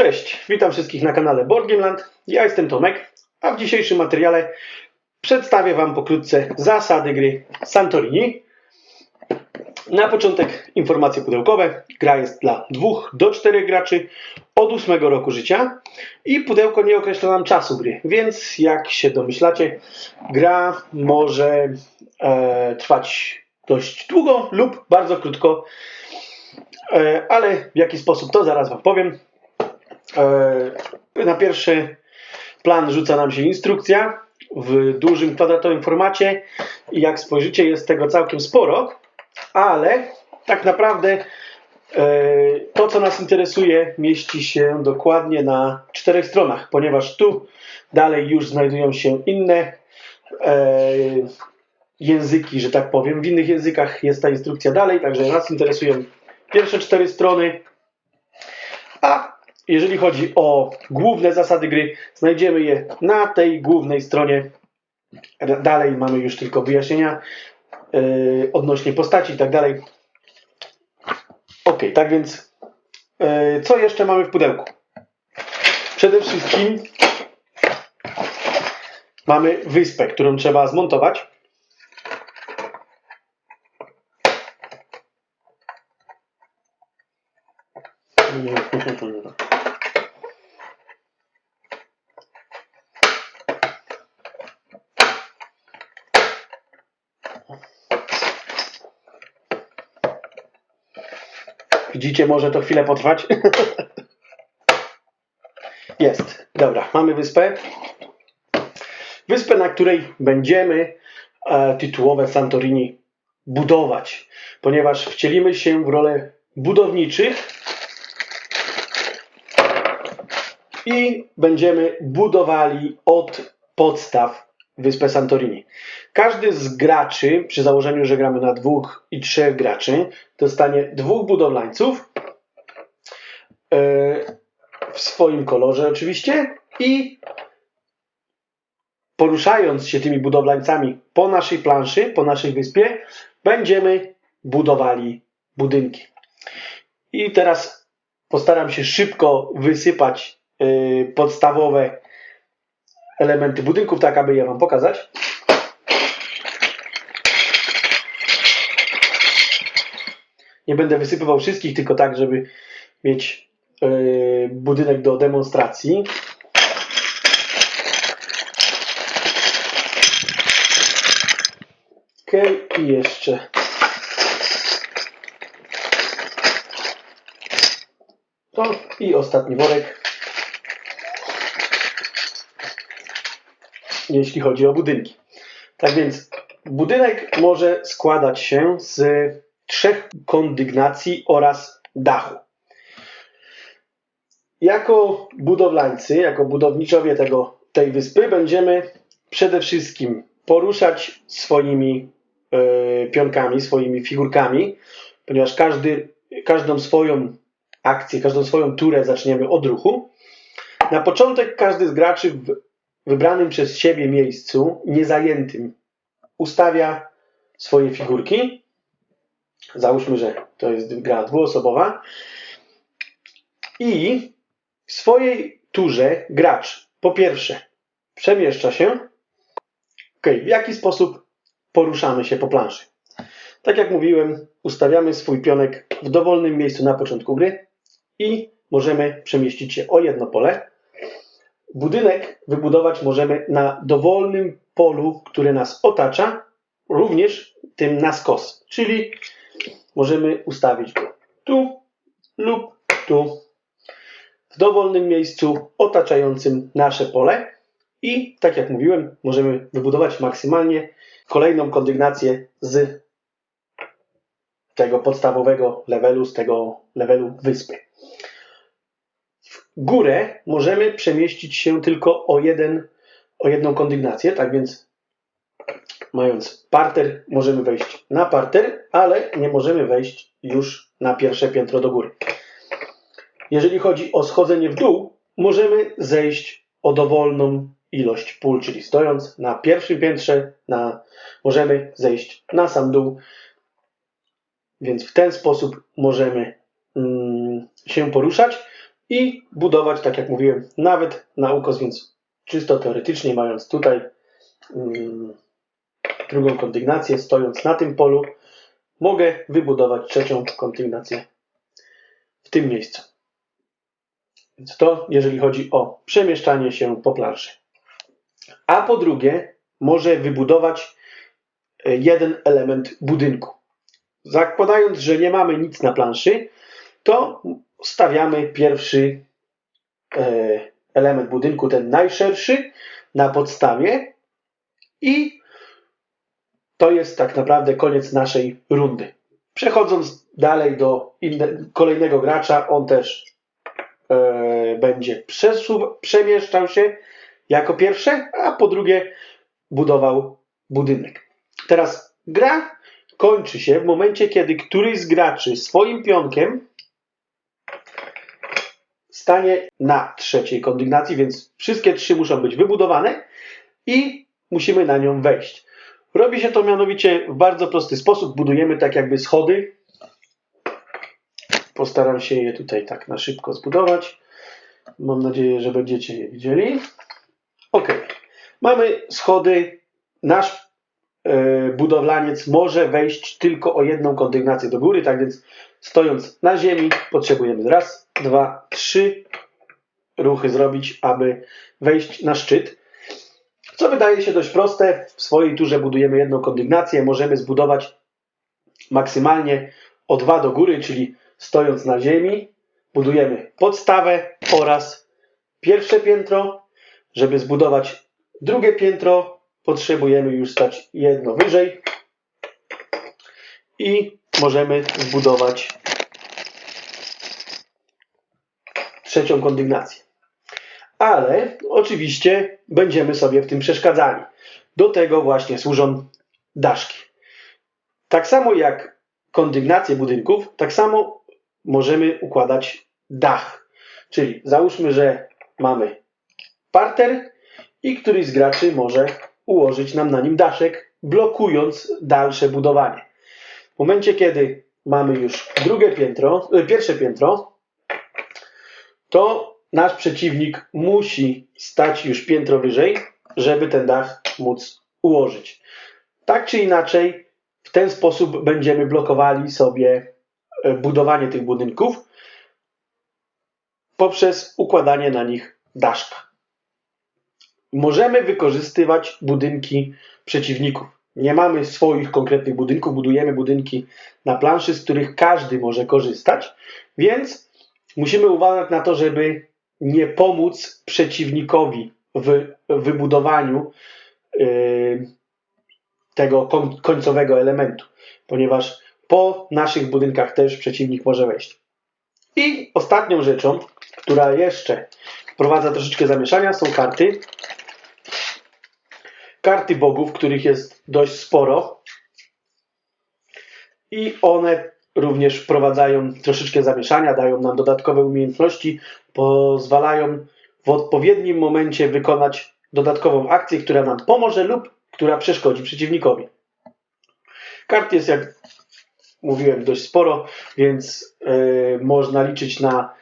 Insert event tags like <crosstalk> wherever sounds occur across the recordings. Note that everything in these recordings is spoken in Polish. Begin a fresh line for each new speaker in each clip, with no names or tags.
Cześć, witam wszystkich na kanale Boardgameland. Ja jestem Tomek, a w dzisiejszym materiale przedstawię Wam pokrótce zasady gry Santorini. Na początek informacje pudełkowe. Gra jest dla 2 do 4 graczy od 8 roku życia i pudełko nie określa nam czasu gry, więc jak się domyślacie, gra może e, trwać dość długo lub bardzo krótko, e, ale w jaki sposób to zaraz Wam powiem. E, na pierwszy plan rzuca nam się instrukcja w dużym kwadratowym formacie jak spojrzycie jest tego całkiem sporo, ale tak naprawdę e, to co nas interesuje mieści się dokładnie na czterech stronach, ponieważ tu dalej już znajdują się inne e, języki, że tak powiem. W innych językach jest ta instrukcja dalej, także nas interesują pierwsze cztery strony, a jeżeli chodzi o główne zasady gry, znajdziemy je na tej głównej stronie. Dalej mamy już tylko wyjaśnienia yy, odnośnie postaci i tak dalej. Ok, tak więc yy, co jeszcze mamy w pudełku? Przede wszystkim mamy wyspę, którą trzeba zmontować. <laughs> Widzicie, może to chwilę potrwać. <laughs> Jest. Dobra, mamy wyspę. Wyspę, na której będziemy e, tytułowe Santorini budować, ponieważ wcielimy się w rolę budowniczych i będziemy budowali od podstaw wyspę Santorini. Każdy z graczy, przy założeniu, że gramy na dwóch i trzech graczy, dostanie dwóch budowlańców e, w swoim kolorze oczywiście i poruszając się tymi budowlańcami po naszej planszy, po naszej wyspie, będziemy budowali budynki. I teraz postaram się szybko wysypać e, podstawowe elementy budynków, tak aby je Wam pokazać. Nie będę wysypywał wszystkich, tylko tak, żeby mieć yy, budynek do demonstracji. Ok, i jeszcze. To i ostatni worek. Jeśli chodzi o budynki. Tak więc budynek może składać się z trzech kondygnacji oraz dachu. Jako budowlańcy, jako budowniczowie tego, tej wyspy będziemy przede wszystkim poruszać swoimi e, pionkami, swoimi figurkami, ponieważ każdy, każdą swoją akcję, każdą swoją turę zaczniemy od ruchu. Na początek każdy z graczy w wybranym przez siebie miejscu, niezajętym, ustawia swoje figurki Załóżmy, że to jest gra dwuosobowa. I w swojej turze gracz po pierwsze przemieszcza się. Ok, w jaki sposób poruszamy się po planszy? Tak jak mówiłem, ustawiamy swój pionek w dowolnym miejscu na początku gry i możemy przemieścić się o jedno pole. Budynek wybudować możemy na dowolnym polu, które nas otacza, również tym na skos, czyli możemy ustawić go tu lub tu w dowolnym miejscu otaczającym nasze pole i tak jak mówiłem, możemy wybudować maksymalnie kolejną kondygnację z tego podstawowego levelu, z tego levelu wyspy. Górę możemy przemieścić się tylko o, jeden, o jedną kondygnację, tak więc mając parter, możemy wejść na parter, ale nie możemy wejść już na pierwsze piętro do góry. Jeżeli chodzi o schodzenie w dół, możemy zejść o dowolną ilość pól, czyli stojąc na pierwszym piętrze, na, możemy zejść na sam dół, więc w ten sposób możemy mm, się poruszać i budować, tak jak mówiłem, nawet na ukos, więc czysto teoretycznie mając tutaj mm, drugą kondygnację, stojąc na tym polu, mogę wybudować trzecią kondygnację w tym miejscu. Więc to, jeżeli chodzi o przemieszczanie się po planszy. A po drugie, może wybudować e, jeden element budynku. Zakładając, że nie mamy nic na planszy, to stawiamy pierwszy e, element budynku, ten najszerszy, na podstawie i to jest tak naprawdę koniec naszej rundy. Przechodząc dalej do inne, kolejnego gracza, on też e, będzie przemieszczał się jako pierwsze, a po drugie budował budynek. Teraz gra kończy się w momencie, kiedy któryś z graczy swoim pionkiem stanie na trzeciej kondygnacji, więc wszystkie trzy muszą być wybudowane i musimy na nią wejść. Robi się to mianowicie w bardzo prosty sposób. Budujemy tak jakby schody. Postaram się je tutaj tak na szybko zbudować. Mam nadzieję, że będziecie je widzieli. Ok. Mamy schody. Nasz e, budowlaniec może wejść tylko o jedną kondygnację do góry, tak więc stojąc na ziemi potrzebujemy raz, dwa, trzy ruchy zrobić, aby wejść na szczyt. Co wydaje się dość proste. W swojej turze budujemy jedną kondygnację. Możemy zbudować maksymalnie o dwa do góry, czyli stojąc na ziemi, budujemy podstawę oraz pierwsze piętro. Żeby zbudować drugie piętro, potrzebujemy już stać jedno wyżej i możemy zbudować trzecią kondygnację ale oczywiście będziemy sobie w tym przeszkadzali. Do tego właśnie służą daszki. Tak samo jak kondygnacje budynków, tak samo możemy układać dach. Czyli załóżmy, że mamy parter i któryś z graczy może ułożyć nam na nim daszek, blokując dalsze budowanie. Momencie, kiedy mamy już drugie piętro, e, pierwsze piętro, to nasz przeciwnik musi stać już piętro wyżej, żeby ten dach móc ułożyć. Tak czy inaczej, w ten sposób będziemy blokowali sobie e, budowanie tych budynków poprzez układanie na nich daszka. Możemy wykorzystywać budynki przeciwników. Nie mamy swoich konkretnych budynków, budujemy budynki na planszy, z których każdy może korzystać, więc musimy uważać na to, żeby nie pomóc przeciwnikowi w wybudowaniu yy, tego końcowego elementu, ponieważ po naszych budynkach też przeciwnik może wejść. I ostatnią rzeczą, która jeszcze wprowadza troszeczkę zamieszania, są karty. Karty bogów, których jest dość sporo. I one również wprowadzają troszeczkę zamieszania, dają nam dodatkowe umiejętności, pozwalają w odpowiednim momencie wykonać dodatkową akcję, która nam pomoże lub która przeszkodzi przeciwnikowi. Kart jest, jak mówiłem, dość sporo, więc yy, można liczyć na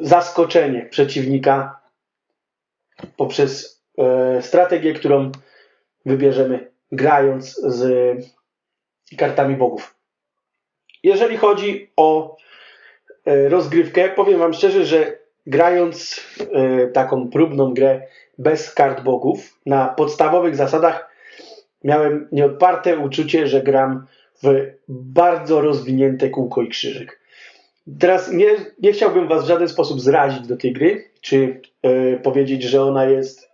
zaskoczenie przeciwnika poprzez strategię, którą wybierzemy grając z kartami bogów. Jeżeli chodzi o e, rozgrywkę, powiem Wam szczerze, że grając e, taką próbną grę bez kart bogów, na podstawowych zasadach miałem nieodparte uczucie, że gram w bardzo rozwinięte kółko i krzyżyk. Teraz nie, nie chciałbym Was w żaden sposób zrazić do tej gry, czy e, powiedzieć, że ona jest,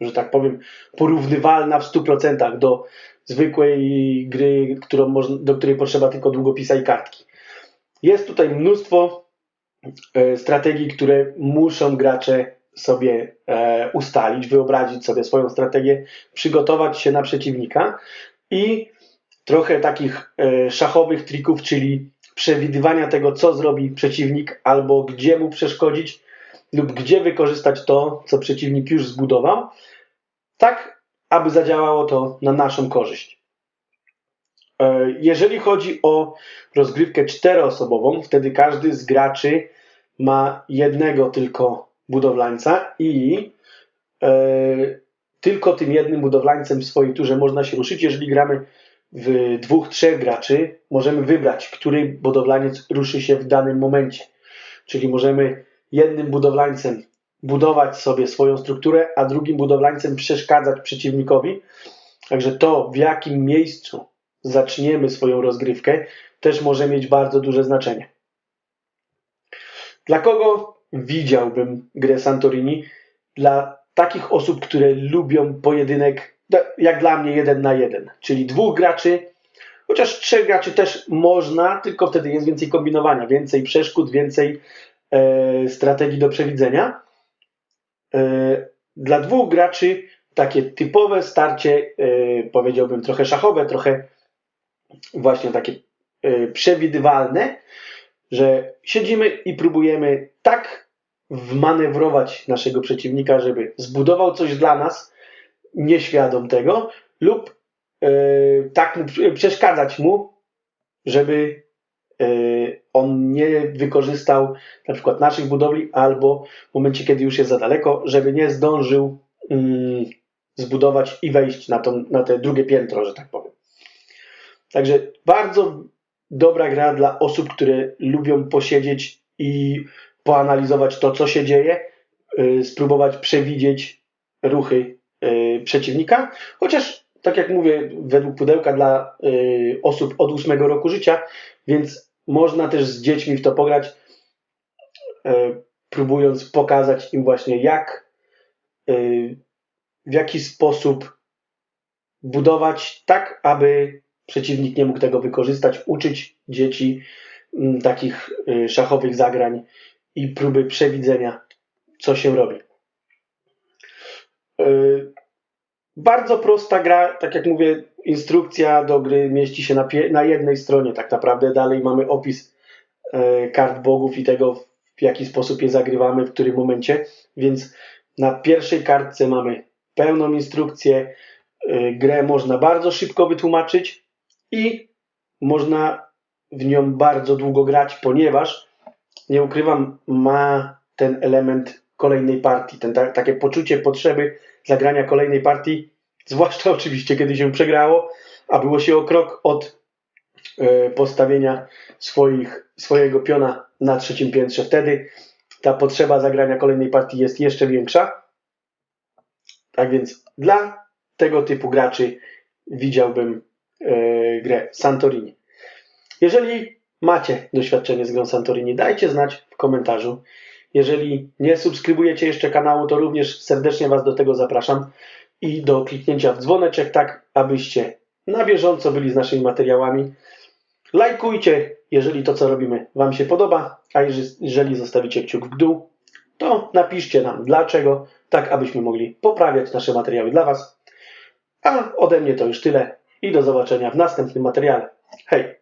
że tak powiem, porównywalna w 100% do zwykłej gry, którą do której potrzeba tylko długopisa i kartki. Jest tutaj mnóstwo e, strategii, które muszą gracze sobie e, ustalić, wyobrazić sobie swoją strategię, przygotować się na przeciwnika i trochę takich e, szachowych trików, czyli przewidywania tego, co zrobi przeciwnik, albo gdzie mu przeszkodzić, lub gdzie wykorzystać to, co przeciwnik już zbudował, tak aby zadziałało to na naszą korzyść. E, Jeżeli chodzi o rozgrywkę czteroosobową, wtedy każdy z graczy ma jednego tylko budowlańca i e, tylko tym jednym budowlańcem w swojej turze można się ruszyć. Jeżeli gramy w dwóch, trzech graczy, możemy wybrać, który budowlaniec ruszy się w danym momencie. Czyli możemy jednym budowlańcem budować sobie swoją strukturę, a drugim budowlańcem przeszkadzać przeciwnikowi. Także to, w jakim miejscu zaczniemy swoją rozgrywkę, też może mieć bardzo duże znaczenie. Dla kogo widziałbym grę Santorini? Dla takich osób, które lubią pojedynek, jak dla mnie, jeden na jeden, czyli dwóch graczy, chociaż trzech graczy też można, tylko wtedy jest więcej kombinowania, więcej przeszkód, więcej strategii do przewidzenia. E, dla dwóch graczy takie typowe starcie, e, powiedziałbym trochę szachowe, trochę właśnie takie e, przewidywalne, że siedzimy i próbujemy tak wmanewrować naszego przeciwnika, żeby zbudował coś dla nas, nieświadom tego, lub e, tak przeszkadzać mu, żeby e, on nie wykorzystał na przykład naszych budowli, albo w momencie, kiedy już jest za daleko, żeby nie zdążył mm, zbudować i wejść na, to, na te drugie piętro, że tak powiem. Także bardzo dobra gra dla osób, które lubią posiedzieć i poanalizować to, co się dzieje, y, spróbować przewidzieć ruchy y, przeciwnika. Chociaż, tak jak mówię, według pudełka dla y, osób od 8 roku życia, więc można też z dziećmi w to pograć, próbując pokazać im właśnie, jak, w jaki sposób budować tak, aby przeciwnik nie mógł tego wykorzystać, uczyć dzieci mm, takich szachowych zagrań i próby przewidzenia, co się robi. Bardzo prosta gra, tak jak mówię, instrukcja do gry mieści się na, na jednej stronie, tak naprawdę. Dalej mamy opis yy, kart bogów i tego, w jaki sposób je zagrywamy, w którym momencie. Więc na pierwszej kartce mamy pełną instrukcję. Yy, grę można bardzo szybko wytłumaczyć i można w nią bardzo długo grać, ponieważ nie ukrywam, ma ten element kolejnej partii, ten, ta, takie poczucie potrzeby zagrania kolejnej partii, zwłaszcza <laughs> oczywiście, kiedy się przegrało, a było się o krok od y, postawienia swoich, swojego piona na trzecim piętrze. Wtedy ta potrzeba zagrania kolejnej partii jest jeszcze większa. Tak więc dla tego typu graczy widziałbym y, grę Santorini. Jeżeli macie doświadczenie z grą Santorini, dajcie znać w komentarzu. Jeżeli nie subskrybujecie jeszcze kanału, to również serdecznie Was do tego zapraszam i do kliknięcia w dzwoneczek, tak abyście na bieżąco byli z naszymi materiałami. Lajkujcie, jeżeli to, co robimy, Wam się podoba, a jeżeli zostawicie kciuk w dół, to napiszcie nam dlaczego, tak abyśmy mogli poprawiać nasze materiały dla Was. A ode mnie to już tyle i do zobaczenia w następnym materiale. Hej!